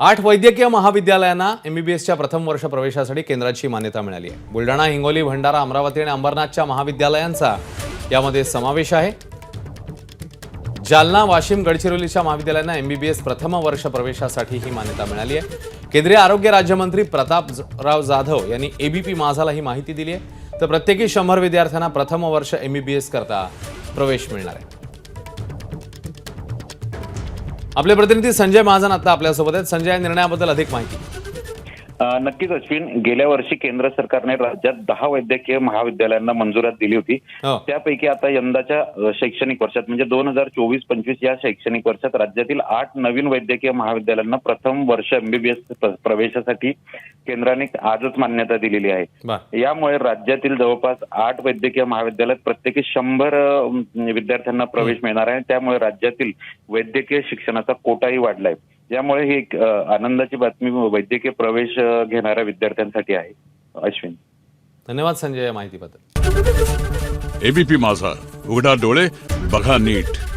आठ वैद्यकीय महाविद्यालयांना एमबीबीएसच्या प्रथम वर्ष प्रवेशासाठी केंद्राची मान्यता मिळाली आहे. बुलढाणा हिंगोली भंडारा अमरावती आणि अंबरनाथच्या महाविद्यालयांचा यामध्ये समावेश आहे. जालना वाशिम गडचिरोलीच्या महाविद्यालयांना एमबीबीएस प्रथम वर्ष प्रवेशासाठी ही मान्यता मिळाली आहे. केंद्रीय आरोग्य राज्यमंत्री प्रतापराव जाधव यांनी एबीपी माझाला ही माहिती दिली आहे. तर प्रत्येकी शंभर विद्यार्थ्यांना प्रथम वर्ष एमबीबीएस करता प्रवेश मिळणार आहे. आपले प्रतिनिधी संजय महाजन आता आपल्यासोबत आहेत. संजय या निर्णयाबद्दल अधिक माहिती. नक्कीच अश्विन गेल्या वर्षी केंद्र सरकारने राज्यात दहा वैद्यकीय महाविद्यालयांना मंजुरात दिली होती. हो. त्यापैकी आता यंदाच्या शैक्षणिक वर्षात म्हणजे दोन हजार चोवीस पंचवीस या शैक्षणिक वर्षात राज्यातील आठ नवीन वैद्यकीय महाविद्यालयांना प्रथम वर्ष एमबीबीएस प्रवेशासाठी केंद्राने आजच मान्यता दिलेली आहे. यामुळे राज्यातील जवळपास आठ वैद्यकीय महाविद्यालयात प्रत्येकी शंभर विद्यार्थ्यांना प्रवेश मिळणार आहे. त्यामुळे राज्यातील वैद्यकीय शिक्षणाचा कोटाही वाढलाय. यामुळे ही एक आनंदाची बातमी वैद्यकीय प्रवेश घेणाऱ्या विद्यार्थ्यांसाठी आहे. अश्विन. धन्यवाद संजय या माहितीबद्दल. एबीपी माझा. उघडा डोळे बघा नीट.